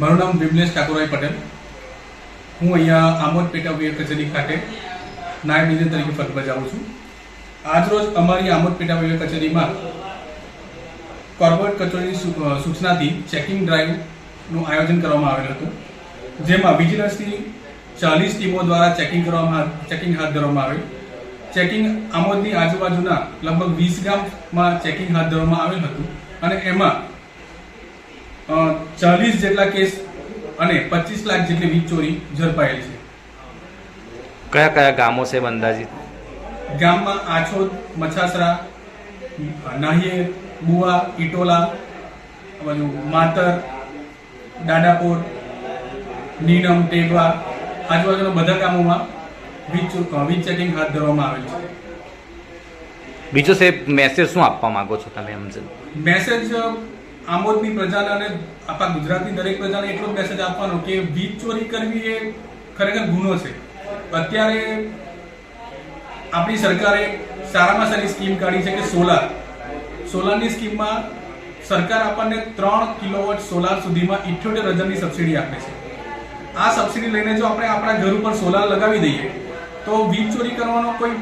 મારું નામ વિમલેશ ઠાકોરભાઈ પટેલ. હું અહીંયા આમોદ પેટા વીર કચેરી ખાતે નાયબ ઇજનેર તરીકે ફરજ બજાવું છું. આજરોજ અમારી આમોદ પેટા વીર કચેરીમાં કોર્પોરેટ કચેરીની સૂચનાથી ચેકિંગ ડ્રાઈવનું આયોજન કરવામાં આવેલ હતું. જેમાં વિજિલન્સની ચાલીસ ટીમો દ્વારા ચેકિંગ કરવામાં ચેકિંગ હાથ ધરવામાં આવેલ. ચેકિંગ આમોદની આજુબાજુના લગભગ વીસ ગામમાં ચેકિંગ હાથ ધરવામાં આવેલ હતું. અને એમાં ચાલીસ જેટલા કેસ અને પચીસ લાખ જેટલી વીજ ચોરી ઝડપાયેલ છે. કયા કયા ગામો છે અંદાજિત ગામમાં આછોદ મછાસરા નાહિયેર બુવા ઇટોલા બધું માતર દાદાપોર નીનમ ટેગવા આજુબાજુના બધા ગામોમાં વીજ વીજ ચેકિંગ હાથ ધરવામાં આવેલ છે. બીજો સાહેબ મેસેજ શું આપવા માંગો છો તમે એમ મેસેજ આમોદની પ્રજાને અને આપણા ગુજરાતની દરેક પ્રજાને એટલો જ મેસેજ આપવાનો કે વીજ ચોરી કરવી એ ખરેખર ગુનો છે. અત્યારે આપણી સરકારે સારામાં સારી સ્કીમ કાઢી છે કે સોલાર સોલારની સ્કીમમાં સરકાર આપણને ત્રણ કિલોવોટ સોલાર સુધીમાં ઇઠ્યોતેર હજારની સબસિડી આપે છે. આ સબસિડી લઈને જો આપણે આપણા ઘર ઉપર સોલાર લગાવી દઈએ, તો વીજ ચોરી કરવાનો કોઈ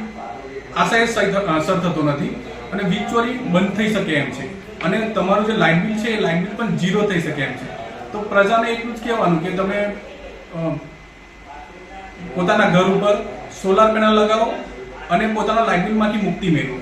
આશય સર થતો નથી અને વીજ ચોરી બંધ થઈ શકે એમ છે. અને તમારું જે લાઇટ બિલ છે, એ લાઇટ બિલ પણ ઝીરો થઈ શકે એમ છે. તો પ્રજાને એટલું જ કહેવાનું કે તમે પોતાના ઘર ઉપર સોલાર પેનલ લગાવો અને પોતાના લાઇટ બિલમાંથી મુક્તિ મેળવો.